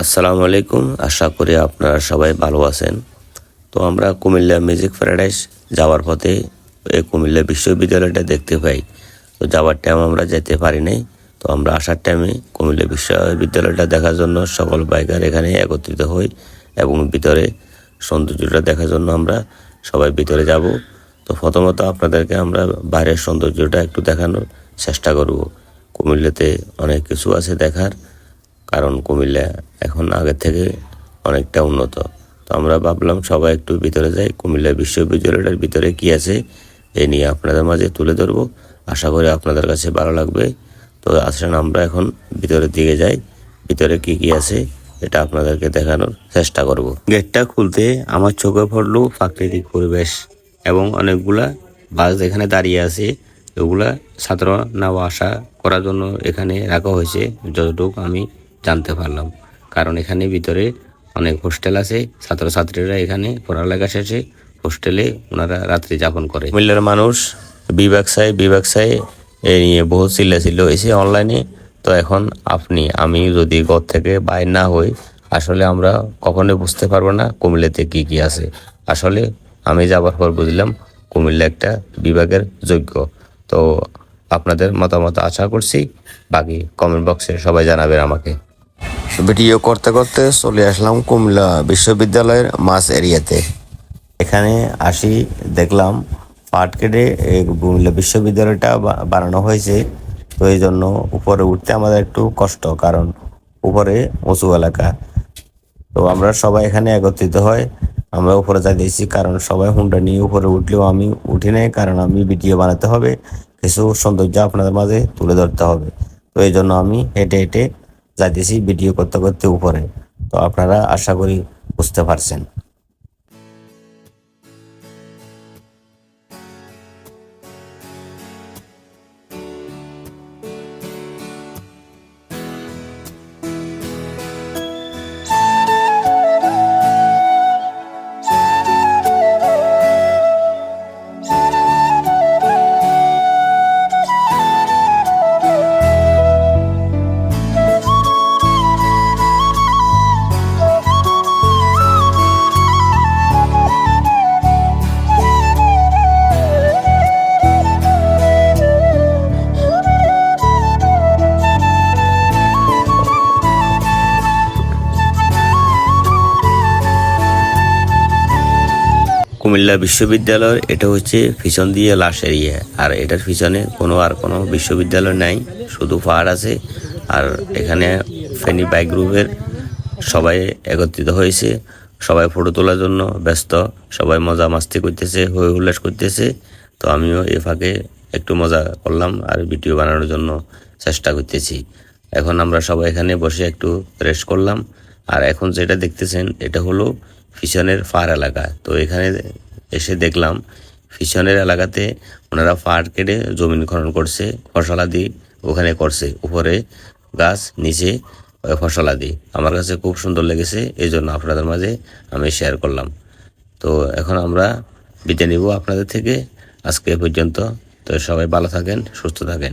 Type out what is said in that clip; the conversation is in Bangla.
আসসালামু আলাইকুম। আশা করি আপনারা সবাই ভালো আছেন। তো আমরা কুমিল্লা মিউজিক প্যারাডাইস যাওয়ার পথে এই কুমিল্লা বিশ্ববিদ্যালয়টা দেখতে পাই। তো যাওয়ার টাইম আমরা যেতে পারি নাই। তো আমরা আসার টাইমে কুমিল্লা বিশ্ববিদ্যালয়টা দেখার জন্য সকল বাইকার এখানে একত্রিত হই এবং ভিতরে সৌন্দর্যটা দেখার জন্য আমরা সবাই ভিতরে যাব। তো প্রথমত আপনাদেরকে আমরা বাইরের সৌন্দর্যটা একটু দেখানোর চেষ্টা করব। কুমিল্লাতে অনেক কিছু আছে দেখার। কারণ কুমিল্লা এখন আগের থেকে অনেকটা উন্নত। তো আমরা ভাবলাম সবাই একটু ভিতরে যাই। কুমিল্লা বিশ্ববিদ্যালয়টার ভিতরে কি আছে এই নিয়ে আপনাদের মাঝে তুলে ধরবো। আশা করি আপনাদের কাছে ভালো লাগবে। তো আসেন আমরা এখন ভিতরের দিকে যাই। ভিতরে কি কি আছে, এটা আপনাদেরকে দেখানোর চেষ্টা করব। গেটটা খুলতে আমার চোখে পড়ল প্রাকৃতিক পরিবেশ এবং অনেকগুলা বাস এখানে দাঁড়িয়ে আছে এগুলা ছাত্র নেওয়া আসা করার জন্য এখানে রাখা হয়েছে। যতটুকু আমি জানতে পারলাম। কারণ এখানে ভিতরে অনেক হোস্টেল আছে, ছাত্রছাত্রীরা এখানে পড়ালেখা শেষে হোস্টেলে ওনারা রাত্রি যাপন করে। কুমিল্লার মানুষ বিভাগ সাই বিভাগ সাই এ নিয়ে বহু চিল্লা ছিল এসে অনলাইনে। তো এখন আপনি, আমি যদি ঘর থেকে বাইর না হই, আসলে আমরা কখনোই বুঝতে পারব না কুমিল্লাতে কি কি আছে। আসলে আমি যাবার পর বুঝলাম কুমিল্লা একটা বিভাগের যোগ্য। তো আপনাদের মতামত আশা করছি, বাকি কমেন্ট বক্সে সবাই জানাবেন আমাকে। ভিডিও করতে করতে চলে আসলাম কুমিল্লা বিশ্ববিদ্যালয়ের মাস এরিয়াতে। এখানে আসি, দেখলাম পাট কেটে কুমিল্লা বিশ্ববিদ্যালয়টা বানানো হয়েছে। তো এই জন্য উপরে উঠতে আমাদের একটু কষ্ট, কারণ উপরে উঁচু এলাকা। তো আমরা সবাই এখানে একত্রিত হয়। আমরা উপরে যাই দিয়েছি কারণ সবাই হুন্ডা নিয়ে উপরে উঠলেও আমি উঠি নাই, কারণ আমি ভিডিও বানাতে হবে। কিছু সৌন্দর্য আপনাদের মাঝে তুলে ধরতে হবে। তো এই জন্য আমি হেঁটে হেঁটে যাইতেছি ভিডিও করতে করতে উপরে। তো আপনারা আশা করি বুঝতে পারছেন। কুমিল্লা বিশ্ববিদ্যালয়ের, এটা হচ্ছে পিছন দিয়ে লাশ এরিয়া। আর এটার পিছনে কোনো আর কোনো বিশ্ববিদ্যালয় নাই, শুধু পাহাড় আছে। আর এখানে ফেনী বাইক গ্রুপের সবাই একত্রিত হয়েছে, সবাই ফটো তোলার জন্য ব্যস্ত, সবাই মজা মাস্তি করতেছে, হই হুল্লাস করতেছে। তো আমিও এ ফাঁকে একটু মজা করলাম আর ভিডিও বানানোর জন্য চেষ্টা করতেছি। এখন আমরা সবাই এখানে বসে একটু রেস্ট করলাম। আর এখন যেটা দেখতেছেন, এটা হলো ফিশনের ফার এলাকা। তো এখানে এসে দেখলাম, ফিশনের এলাকাতে ওনারা ফার কেটে জমিন খনন করছে ফসলাদি ওখানে করছে। উপরে গাছ, নিচে ফসলাদি আমার কাছে খুব সুন্দর লেগেছে এই জন্য আপনাদের মাঝে আমি শেয়ার করলাম। তো এখন আমরা বিদায় নিব আপনাদের থেকে। আজকে পর্যন্ত। তো সবাই ভালো থাকেন, সুস্থ থাকেন।